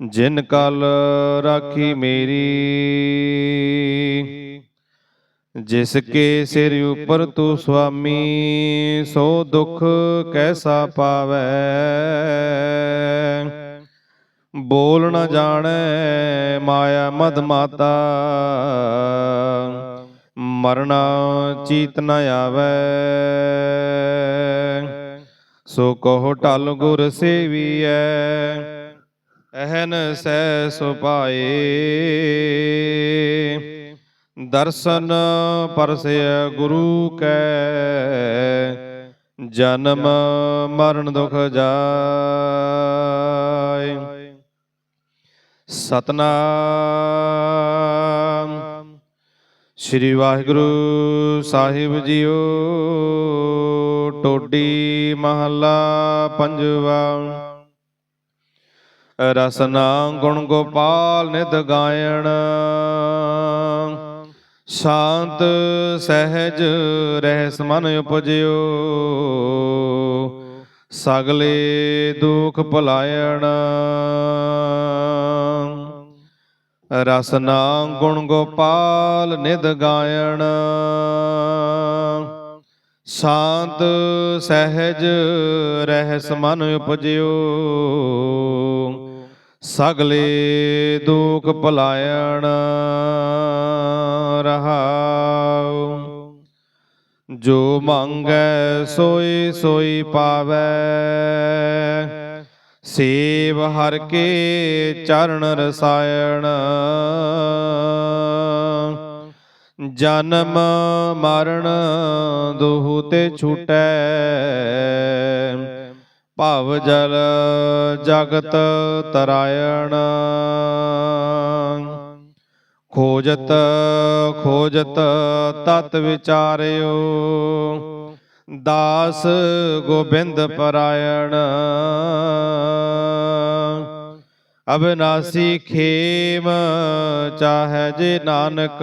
ਜਿਨ ਕਲ ਰਾਖੀ ਮੇਰੀ, ਜਿਸ ਕੇ ਸਿਰ ਉਪਰ ਤੂੰ ਸੁਆਮੀ, ਸੋ ਦੁਖ ਕੈਸਾ ਪਾਵੈ? ਬੋਲ ਨ ਜਾਣੈ ਮਾਇਆ ਮਦ ਮਾਤਾ, ਮਰਨਾ ਚੀਤ ਨ ਆਵੈ। ਸੋ ਕਹੋ ਟਲ ਗੁਰ ਸੇਵੀਐ ਅਹਨ ਸਹਿ ਸੁਪਾਏ ਦਰਸ਼ਨ ਪਰਸਿਐ ਗੁਰੂ ਕੈ। ਜਨਮ ਮਰਨ ਦੁਖ ਜਾਏ। ਸਤਨਾਮ। ਸ੍ਰੀ ਵਾਹਿਗੁਰੂ ਸਾਹਿਬ ਜੀਓ। ਟੋਡੀ ਮਹੱਲਾ ਪੰਜਵਾ। ਰਸਨਾ ਗੁਣ ਗੋਪਾਲ ਨਿਤ ਗਾਇਣ। ਸ਼ਾਂਤ ਸਹਿਜ ਰਹਿਸ ਮਨ ਉਪਜਿਓ। ਸਗਲੇ ਦੁਖ ਭੁਲਾਇਣ। ਰਸਨਾ ਗੁਣ ਗੋਪਾਲ ਨਿਦ ਗਾਇਣ। ਸ਼ਾਂਤ ਸਹਿਜ ਰਹਿਸ ਮਨ ਉਪਜਿਓ। ਸਗਲੇ ਦੁਖ ਭਲਾਇਣ ਰਹਾਉ। ਜੋ ਮੰਗੈ ਸੋਈ ਸੋਈ ਪਾਵੈ। ਸੇਵ ਹਰ ਕੇ ਚਰਨ ਰਸਾਇਣ। ਜਨਮ ਮਰਨ ਦੋਹੁ ਤੇ ਛੂਟੈ। ਭਵ ਜਲ ਜਗਤ ਤਰਾਇਣ। ਖੋਜਤ ਖੋਜਤ ਤਤ ਵਿਚਾਰਿਓ। ਦਾਸ ਗੋਬਿੰਦ ਪਰਾਇਣ। ਅਬਨਾਸੀ ਖੇਮ ਚਾਹੇ ਜੇ ਨਾਨਕ।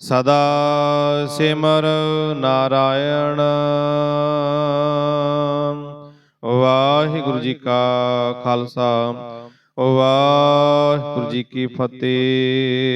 ਸਦਾ ਸਿਮਰ ਨਾਰਾਇਣ। ਵਾਹਿਗੁਰੂ ਜੀ ਕਾ ਖਾਲਸਾ। ਵਾਹਿਗੁਰੂ ਜੀ ਕੀ ਫਤਿਹ।